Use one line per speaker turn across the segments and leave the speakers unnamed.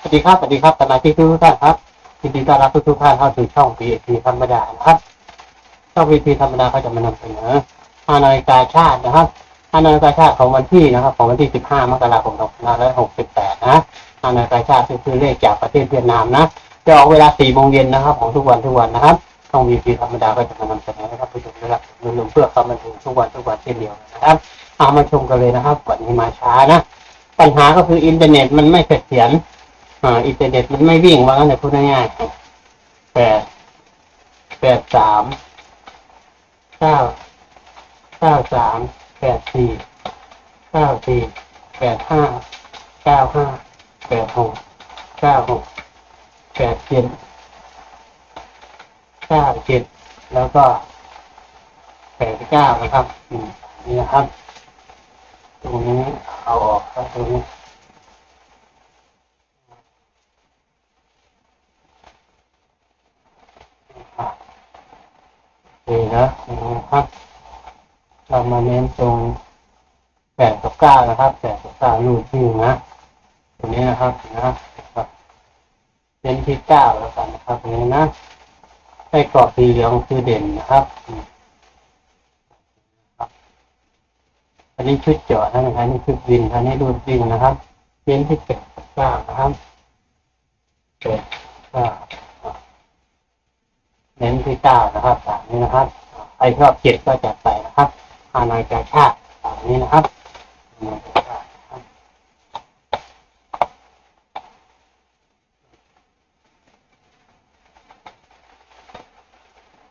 สวัสดีครับ สวัสดีครับสมาชิกทุกท่านครับยินดีต้อนรับทุกท่านเข้าสู่ช่อง PAP ธรรมดานะครับ ช่อง PAP ธรรมดาก็จะมานำเสนอฮานอยกาชาตินะครับฮานอยกาชาติของวันที่นะครับ ของวันที่ 15 มกราคม2568 นะฮานอยกาชาติคือเลขจากประเทศเวียดนามนะ จะออกเวลา 4 โมงเย็นนะครับ ของทุกวันทุกวันนะครับ ช่อง PAP ธรรมดาก็จะมานำเสนอนะครับผู้ชมนะครับลืมเพื่อความบันเทิงทุกวันทุกวันเช่นเดียวนนะครับเอามาชมกันเลยนะครับวันนี้มาช้านะ ปัญหาก็คืออินเทอร์เน็ตมันไม่เสถียร อ่าอินเทอร์เน็ตมันไม่วิ่งว่างั้นเลยพูดง่ายๆแปดแปดสามเก้าเก้าสามแปดสี่เก้าสี่แปดห้าเก้าห้าแปดหกเก้าหกแปดเจ็ดเก้าเจ็ดแล้วก็แปดเก้านะครับนี่นะครับ ตรงนี้เอาออกครับตรงนี้ นะนะครับ เรามาเน้นตรงแปดกับเก้านะครับแปดกับเก้ารูดที่นะตรงนี้นะครับนะครับเน้นที่เก้าแล้วกันนะครับตรงนี้นะให้กรอบสีเหลืองคือเด่นนะครับอันนี้ชุดเจาะนะครับนี่ชุดวินอันนี้รูดวิ่งนะครับเน้นที่แปดกับเก้านะครับแปดเก้าเน้นที่เก้านะครับสา นี้นะครับใครชอบเจ็ดก็จัดไปนะครับฮานอยกาชาติสามนี้นะครับฮานอยกาชาติ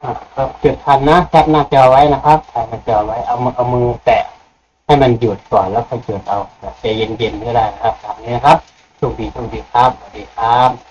นะครับจุดทันนะแคปหน้าจอไว้นะครับถ่ายหน้าจอไว้เอามือเอามือแตะให้มันหยุดก่อนแล้วค่อยจุดเอาแบบใจเย็นๆก็ได้นะครับสามนี้นะครับโชคดีโชคดีครับสวัสดีครับ